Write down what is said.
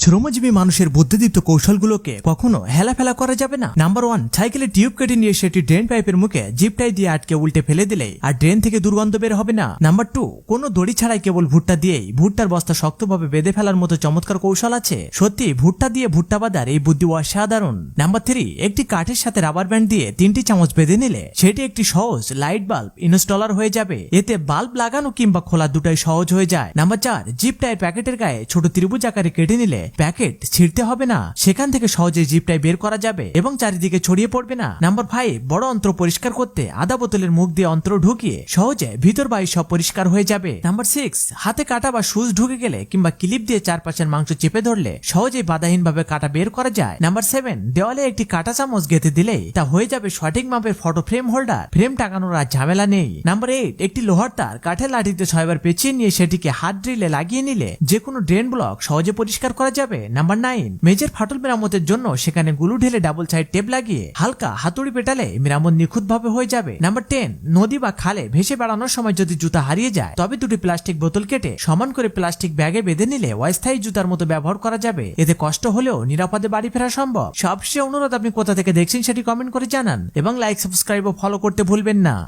শ্রমজীবী মানুষের বুদ্ধিদীপ্ত কৌশলগুলোকে কখনো হেলাফেলা করা যাবে না? নাম্বার ওয়ান সাইকেলের টিউব কেটে নিয়ে সেটি ড্রেন পাইপের মুখে জিপটাই দিয়ে আটকে উল্টে ফেলে দিলে আর ড্রেন থেকে দুর্গন্ধ বের হবে না। নাম্বার টু কোনো দড়ি ছাড়াই কেবল ভুট্টা দিয়েই ভুট্টার বস্তা শক্তভাবে বেঁধে ফেলার মতো চমৎকার কৌশল আছে। সত্যি, ভুট্টা দিয়ে ভুট্টা বাঁধার এই বুদ্ধি অসাধারণ। নাম্বার থ্রি একটি কাঠের সাথে রাবার ব্যান্ড দিয়ে তিনটি চামচ বেঁধে নিলে সেটি একটি সহজ লাইট বাল্ব ইনস্টলার হয়ে যাবে। এতে বাল্ব লাগানো কিংবা খোলা দুটাই সহজ হয়ে যায়। নাম্বার চার জিপ টাই প্যাকেটের গায়ে ছোট ত্রিভুজ আকারে কেটে নিলে প্যাকেট ছিঁড়তে হবে না। সেখান থেকে সহজে জিপ টাই বের করা যাবে এবং চারিদিকে ছড়িয়ে পড়বে না। নাম্বার ফাইভ, বড় অন্ত্র পরিষ্কার করতে আদা বোতলের মুখ দিয়ে অন্ত্র ঢুকিয়ে সহজে ভিতর বাই সব পরিষ্কার হয়ে যাবে। নাম্বার সিক্স, হাতে কাটা বা সুচ ঢুকে গেলে কিংবা ক্লিপ দিয়ে চারপাশের মাংস চেপে ধরলে সহজেই বাধাহীন ভাবে কাটা বের করা যায়। নাম্বার সেভেন, দেওয়ালে একটি কাটা চামচ গেঁথে দিলেই তা হয়ে যাবে সঠিক মাপের ফটো ফ্রেম হোল্ডার। ফ্রেম টাঙানোর আর ঝামেলা নেই। নাম্বার এইট, একটি লোহার তার কাঠের লাঠিতে ছয়বার পেঁচিয়ে নিয়ে সেটিকে হাত ড্রিলে লাগিয়ে নিলে যে কোনো ড্রেন ব্লক সহজে পরিষ্কার করা যাবে? নাম্বার নাইন মেজের ফাটল মেরামতের জন্য সেখানে গুলু ঢেলে ডাবল সাইড টেপ লাগিয়ে হালকা হাতুড়ি পেটালে মেরামত নিখুঁত ভাবে হয়ে যাবে। নাম্বার টেন নদী বা খালে ভেসে বেড়ানোর সময় যদি জুতা হারিয়ে যায়, তবে দুটি প্লাস্টিক বোতল কেটে সমান করে প্লাস্টিক ব্যাগে বেঁধে নিলে অস্থায়ী জুতার মতো ব্যবহার করা যাবে। এতে কষ্ট হলেও নিরাপদে বাড়ি ফেরা সম্ভব। সবচেয়ে অনুরোধ আপনি কোথা থেকে দেখছেন সেটি কমেন্ট করে জানান এবং লাইক সাবস্ক্রাইব ও ফলো করতে ভুলবেন না।